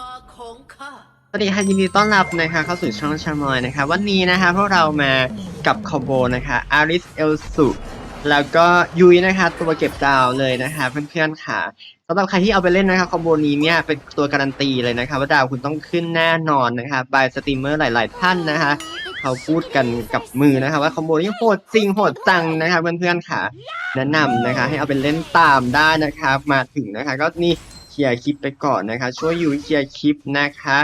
มาของข้าสวัสดีค่ะยินดีต้อนรับนะคะเข้าสู่ช่องชามอยนะคะ วันนี้นะคะพวกเรามากับคอโบนะคะอาริสเอลสุแล้วก็ยุยนะคะตัวเก็บดาวเลยนะคะเพื่อนๆค่ะสำหรับใครที่เอาไปเล่นนะคะคอมโบนี้เนี่ยเป็นตัวการันตีเลยนะคะว่าดาวคุณต้องขึ้นแน่นอนนะคะบายสตรีมเมอร์หลายๆ ท่านนะคะเขาพูดกันกับมือนะคะว่าคอมโบนี้โหดจริงโหดจังนะคะเพื่อนๆค่ะ แนะนำนะคะให้เอาไปเล่นตามได้นะคะมาถึงนะคะ ก็นี่ ลียร์คลิปไปก่อนนะคะ ช่วยยูเคลียร์คลิปนะคะ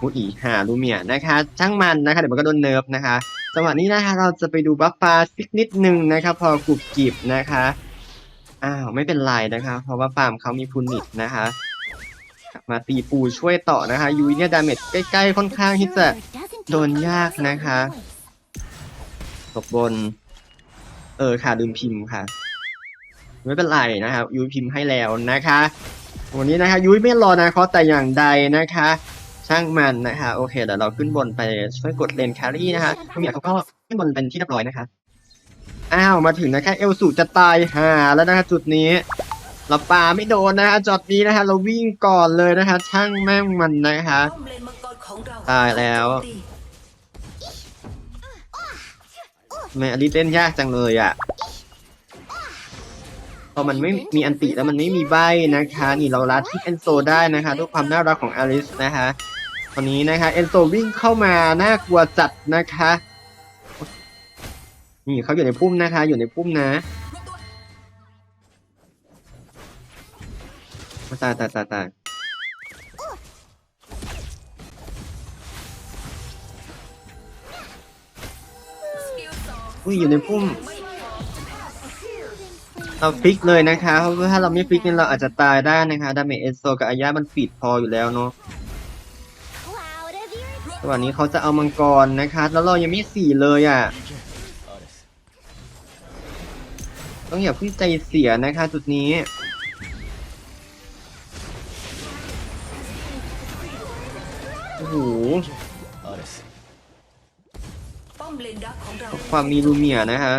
มุอีหาลูเมียนะคะ ช่างมันนะคะ เดี๋ยวมันก็โดนเนิร์ฟนะคะจังหวะนี้นะคะเราจะไปดูบัฟฟ้าสักนิดหนึ่งนะคะพอกรุบกริบนะคะอ้าวไม่เป็นไรนะคะ เพราะว่าฟาร์มเขามีพูนิตนะคะ มาตีปูช่วยต่อนะคะยูเนี่ยดาเมจใกล้ๆค่อนข้างที่จะโดนยากนะคะตกบน เออค่ะลืมพิมพ์ค่ะ ไม่เป็นไรนะครับยุ้ยพิมพ์ให้แล้วนะคะ วันนี้นะคะยุ้ยไม่รอนะเขาแต่อย่างใดนะคะ ช่างมันนะคะโอเคเดี๋ยวเราขึ้นบนไปช่วยกดเลนแครี่นะคะคุณเมียเขาก็ขึ้นบนเป็นที่เรียบร้อยนะคะอ้าวมาถึงนะคะเอลสูจะตายห่าแล้วนะคะจุดนี้เราปาไม่โดนนะคะจอดนี้นะคะเราวิ่งก่อนเลยนะคะ ช่างแม่งมันนะคะตายแล้วตีทำไมอลิเล่นยากจังเลยอะ พอมันไม่มีอันติแล้วมันไม่มีใบนะคะ นี่เราลัดที่เอนโซได้นะคะด้วยความน่ารักของอลิสนะคะตอนนี้นะคะเอนโซวิ่งเข้ามาน่ากลัวจัดนะคะ นี่เขาอยู่ในพุ่มนะคะ อยู่ในพุ่มนะตายตายตายตายอุ้ยอยู่ในพุ่ม เราฟิกเลยนะคะเพราะว่าถ้าเราไม่ฟิกเนี่ยเราอาจจะตายได้นะคะดาเมจเอสโซกับอายามันปิดพออยู่แล้วเนาะวันนี้เขาจะเอามังกรนะคะ แล้วเรายังไม่สี่เลยอะ ต้องอย่าเพิ่งใจเสียนะคะ จุดนี้ โอ้โหความมีลูเมียนะคะ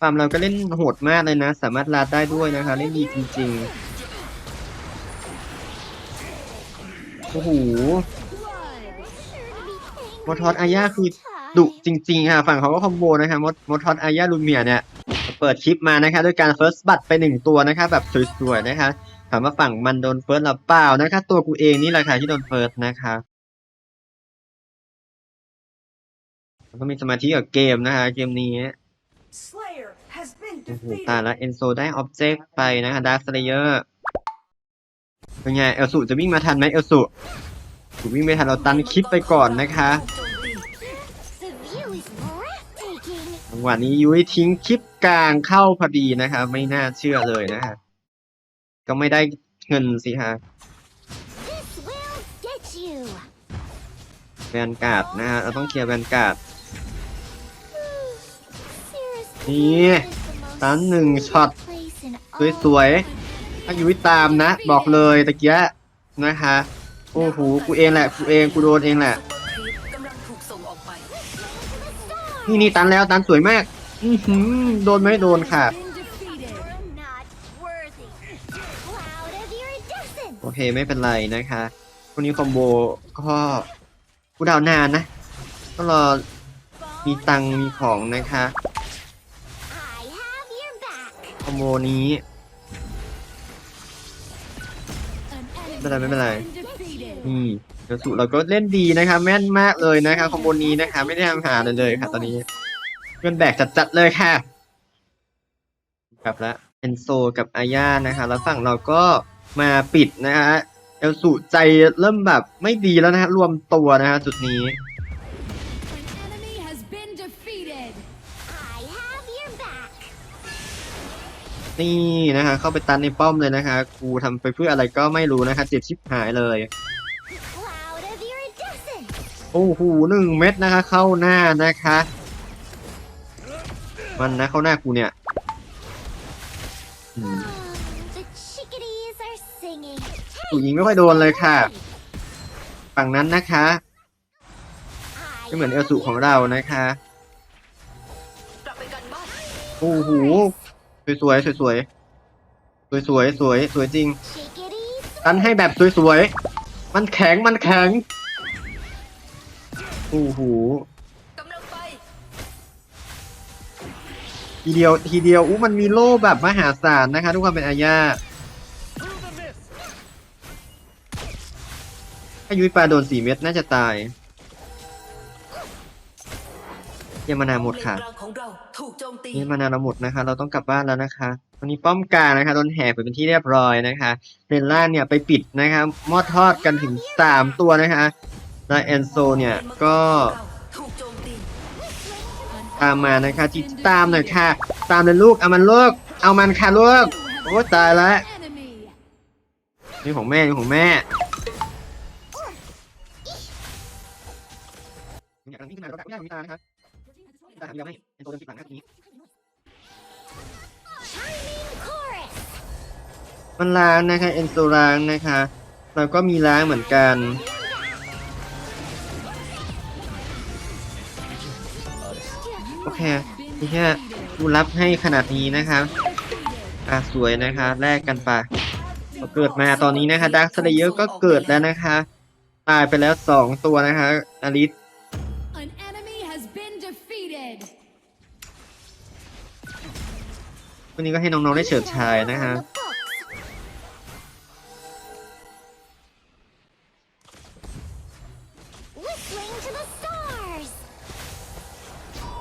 ความเราก็เล่นโหดมากเลยนะ สามารถลาดได้ด้วยนะคะ เล่นดีจริงๆ โอ้โหมอทอสอาญาคือดุจริงๆค่ะ ฝั่งเขาก็คอมโบนะคะมดมอทอสอาญาลูเมียเนี่ย เปิดคลิปมานะคะด้วยการเฟิร์สบัตไปหนึ่งตัวนะคะ แบบสวยๆนะคะถามว่าฝั่งมันโดนเฟิร์สหรือเปล่านะคะ ตัวกูเองนี่แหละค่ะที่โดนเฟิร์สนะคะก็มีสมาธิกับเกมนะคะเกมนี้ โอ้โหตายแล้วเอนโซได้ออบเจกต์ไปนะคะดาร์คสเลเยอร์เป็นไงเอลสุจะวิ่งมาทันไหมเอลสุถูกวิ่งไม่ทันเราตันคลิปไปก่อนนะคะจังหวะนี้ยุ้ยทิ้งคลิปกลางเข้าพอดีนะคะ ไม่น่าเชื่อเลยนะคะก็ไม่ได้เงินสิฮะแวนการ์ดนะฮะเราต้องเคลียร์แวนการ์ดนี่ ตันหนึ่งช็อตสวยๆถ้ายุ้ยตามนะ บอกเลยตะเกียะนะคะโอ้โหกูเองแหละกูเองกูโดนเองแหละนี่นี่ตันแล้วตันสวยมากอือหืโดนไหมโดนค่ะโอเคไม่เป็นไรนะคะคนนี้คอมโบก็กูดาวนานนะ ก็รอมีตังมีของนะคะ คอมโบนี้ ไม่เป็นไรไม่เป็นไร นี่เดี๋ยวสุเราก็เล่นดีนะคะแม่นมากเลยนะคะคอมโบนี้นะคะไม่ได้ทำหาเลยเลยค่ะตอนนี้เพื่อนแบกจัดๆเลยค่ะกลับละเอนโซกับอาญานะคะ แล้วฝั่งเราก็มาปิดนะคะเอลสุใจเริ่มแบบไม่ดีแล้วนะฮะรวมตัวนะฮะจุดนี้ นี่นะคะ เข้าไปตันในป้อมเลยนะคะ กูทำไปเพื่ออะไรก็ไม่รู้นะคะ เจ็บชิบหายเลย โอ้โหหนึ่งเม็ดนะคะ เข้าหน้านะคะ มันนะเข้าหน้ากูเนี่ยกูยิงไม่ค่อยโดนเลยค่ะ ฝั่งนั้นนะคะไม่เหมือนเอลสุของเรานะคะ โอ้โห สวยสวยสวยๆสวยสวยสวยจริงตันให้แบบสวยๆมันแข็งมันแข็งโอ้โหทีเดียวทีเดียวอู้มันมีโล่แบบมหาศาลนะคะทุกคนเป็นอาญาถ้ายุ้ยปลาโดนสี่เม็ดน่าจะตาย เยังมานาหมดค่ะเลนกลางของเราถูกโจมตีนี่มานาเราหมดนะคะ เราต้องกลับบ้านแล้วนะคะตอนนี้ป้อมกลางนะคะโดนแหกไปเป็นที่เรียบร้อยนะคะเรนล่างเนี่ยไปปิดนะคะมอดทอดกันถึงสามตัวนะคะแล้วแอนโซเนี่ยก็ถูกโจมตีตามมานะคะจิตามหน่อยค่ะ ตามเลยลูกเอามันลูกเอามันค่ะลูกโอ้ตายแล้ว Enemy. นี่ของแม่นี่ของแม่อยากนี่ขึ้นมาเราได้ไม่ได้นะครับ ตาเดียวให้เป็นตัวเดินปิดหลังนะทีนี้มันล้างนะคะเอนโซล้างนะคะแล้วก็มีล้างเหมือนกันโอเคนี่แค่ดูรับให้ขนาดนี้นะคะอะสวยนะคะแลกกันไปเกิดมาตอนนี้นะคะดักสเลเยอร์ก็เกิดแล้วนะคะ ตายไปแล้วสองตัวนะคะอลิส วันนี้ก็ให้น้องๆได้เฉิดฉายนะคะ Whistling to the stars!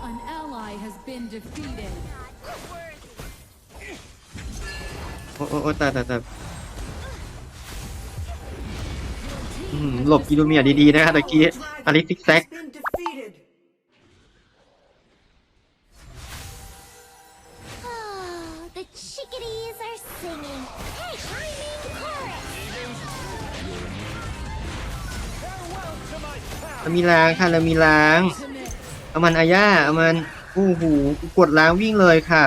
An ally has been defeated. โอ้โอ้โอ้ตายตายตายอื้อหือหลบกิโลเมียดีๆนะคะตะกี้อลิสซิกแซก เรามีล้างค่ะเรามีล้าง เอามันอาย่าเอามันโอ้โหกดล้างวิ่งเลยค่ะ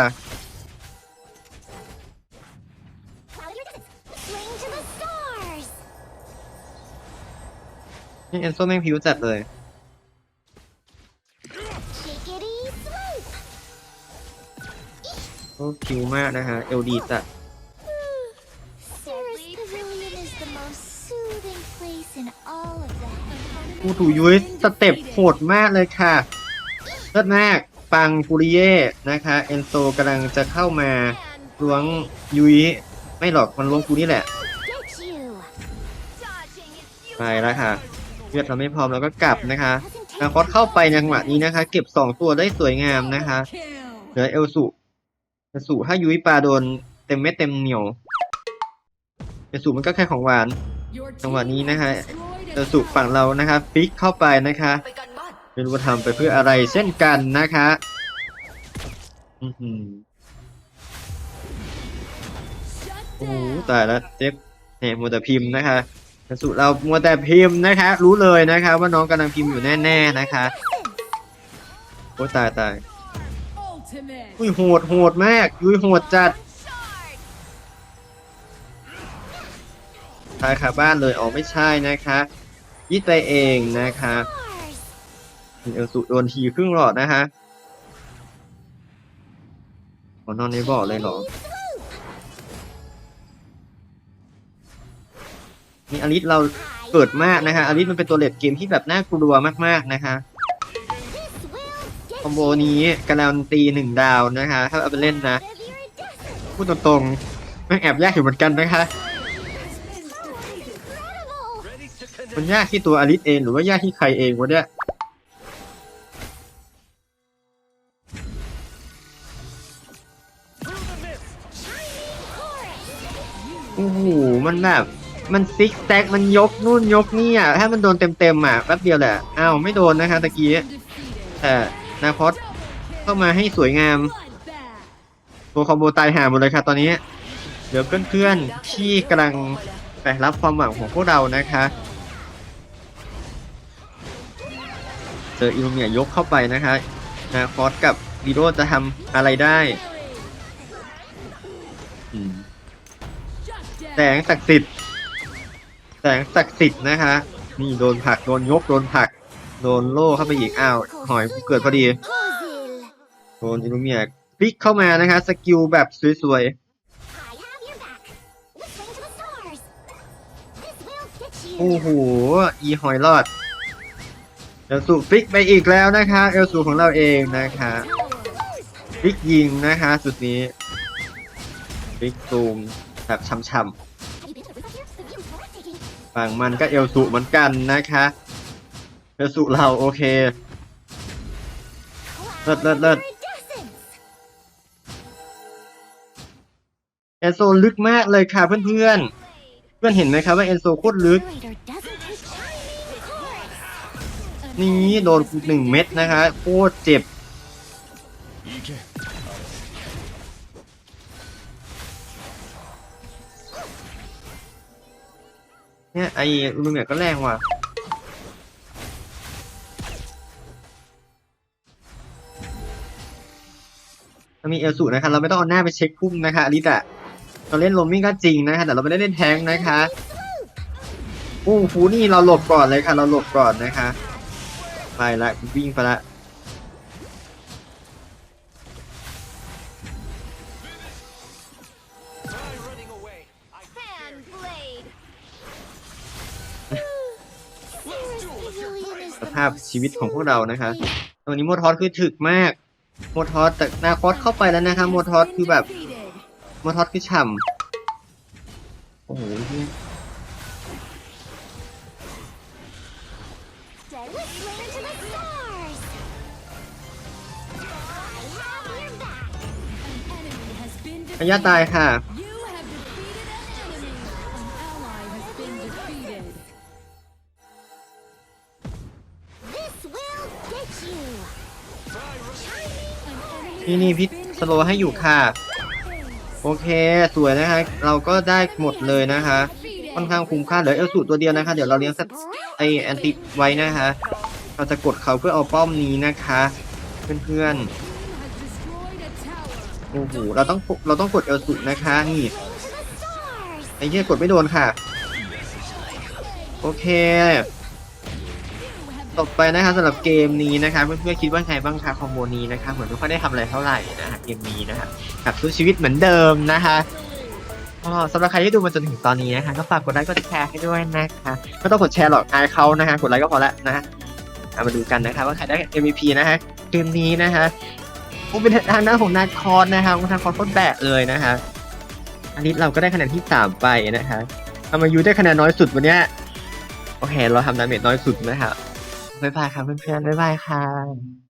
นี่เอนโซแม่งผิวจัดเลย โอ้ผิวมากนะคะเอลดีจัด กูถูยุ้ยสเต็ปโหดมากเลยค่ะเลิศมากปังฟูริเย่นะคะเอนโซกำลังจะเข้ามาล้วงยุ้ยไม่หรอกมันล้วงกูนี่แหละไปแล้วค่ะเลือดเราไม่พร้อมเราก็กลับนะคะนาคอสเข้าไปในจังหวะนี้นะคะ เก็บสองตัวได้สวยงามนะคะเหลือเอลสุเอลสุถ้ายุ้ยปลาโดนเต็มเม็ดเต็มเหนียวเอลสุมันก็แค่ของหวานจังหวะนี้นะคะ destroyed เอ a ลสุฝั่งเรานะคะฟิกเข้าไปนะคะไม่รู้ว่าทำไปเพื่ออะไรเช่นกันนะคะอือหือโอ้ตายแล้วเจ๊บแหมมัวแต่พิมพ์นะคะเอลสุเรามัวแต่พิมพ์นะคะ รู้เลยนะคะ ว่าน้องกำลังพิมพ์อยู่แน่ ๆนะคะโอ้ตายตายอุ้ยโหดโหดมากยุ้ยโหดจัดตายขาบ้านเลยอ๋อไม่ใช่นะคะ ยิดไปเองนะคะเอลสุโดนทีครึ่งหลอดนะคะขอนอนในบ่อเลยเหรอนี่อลิสเราเกิดมากนะคะอลิสมันเป็นตัวเลดเกมที่แบบน่ากลัวมากๆนะคะคอมโบนี้การันตีหนึ่งดาวนะคะ ถ้าเอาไปเล่นนะ พูดตรงๆแม่งแอบยากอยู่เหมือนกันนะคะ มันยากที่ตัวอลิสเองหรือว่ายากที่ใครเองวะเนี่ยโอ้โหมันแบบมันซิกแซกมันยกนู่นยกนี่อะถ้ามันโดนเต็มๆอะแป๊บเดียวแหละอ้าวไม่โดนนะคะตะกี้แต่นาคอสเข้ามาให้สวยงาม ตัวคอมโบตายหาหมดเลยค่ะตอนนี้ เดี๋ยวเพื่อนๆที่กำลังไปรับความหวังของพวกเรานะคะ เจออิลูเมียยกเข้าไปนะคะนาคอสกับวีโรจะทำอะไรได้แสงศักดิ์สิทธิ์แสงศักดิ์สิทธิ์นะคะนี่โดนผักโดนยกโดนผัก โดนโล่เข้าไปอีกอ้าวหอยเกิดพอดีโดนอิลูเมียพลิกเข้ามานะคะสกิลแบบสวย I have your back! Whistling to the stars! โอ้โหอีหอยรอด เอลสูฟิกไปอีกแล้วนะคะเอลสูของเราเองนะคะฟิกยิงนะคะสุดนี้ฟิกซูมแบบช่ำๆฝั่งมันก็เอลสูเหมือนกันนะคะเอลสูเราโอเค Look, look, look. Iridescence. เอนโซลึกมากเลยค่ะเพื่อนๆ เพื่อนเห็นไหมครับว่าเอนโซโคตรลึก นี่โดนหนึ่งเม็ดนะคะโคตรเจ็บเนี่ยไอ้ลูเมียก็แรงว่ะถ้ามีเอลสูนะคะเราไม่ต้องเอาหน้าไปเช็คพุ่มนะคะอลิตะเราเล่นโรมมิ่งก็จริงนะคะแต่เราไม่ได้เล่นแทงนะคะโอ้โหนี่เราหลบก่อนเลยค่ะ เราหลบก่อนนะคะ ไปละวิ่งไปละสภาพชีวิตของพวกเรานะคะตรงนี้โมทอสคือถึกมากโมทอสแต่นาคอสเข้าไปแล้วนะคะโมทอสคือแบบโมทอสคือฉ่ำโอ้โหเหี้ย has been พญาตายค่ะ You have defeated an enemy. An ally has been defeated. This will get you. An enemy นี่นี่ has พี่สโลให้อยู่ค่ะ โอเค สวยนะคะ เราก็ได้หมดเลยนะคะ ค่อนข้างคุ้มค่า เหลือเอลสูตัวเดียวนะคะ เดี๋ยวเราเลี้ยงสักไอแอนติไว้นะคะ เราจะกดเขาเพื่อเอาป้อมนี้นะคะ เพื่อน has โอ้โหเราต้องเราต้องกดเอลสูนะคะนี่ไอ้เหี้ยกดไม่โดนค่ะ โอเคต่อไปนะคะสำหรับเกมนี้นะคะเพื่อนๆคิดว่าไงบ้างคะคอมโบนี้นะคะเหมือนไม่ค่อยได้ทำอะไรเท่าไหร่นะคะเกมนี้นะคะกลับสู้ชีวิตเหมือนเดิมนะคะสำหรับใครที่ดูมาจนถึงตอนนี้นะคะ ก็ฝากกดไลค์กดแชร์ให้ด้วยนะคะไม่ต้องกดแชร์หรอกอายเขานะคะ กดไลค์ก็พอละนะเอามาดูกันนะคะว่าใครได้ MVP นะคะเกมนี้นะคะ ผมเป็นทางด้านของนาคอนนะครับทางคอนโคตรแบกเลยนะคะอันนี้เราก็ได้คะแนนที่สามไปนะคะทำไมยูได้คะแนนน้อยสุดวันเนี้ยโอเค เราทำดาเมจน้อยสุดนะครับบ๊ายบายครับเพื่อนๆบ๊ายบายค่ะ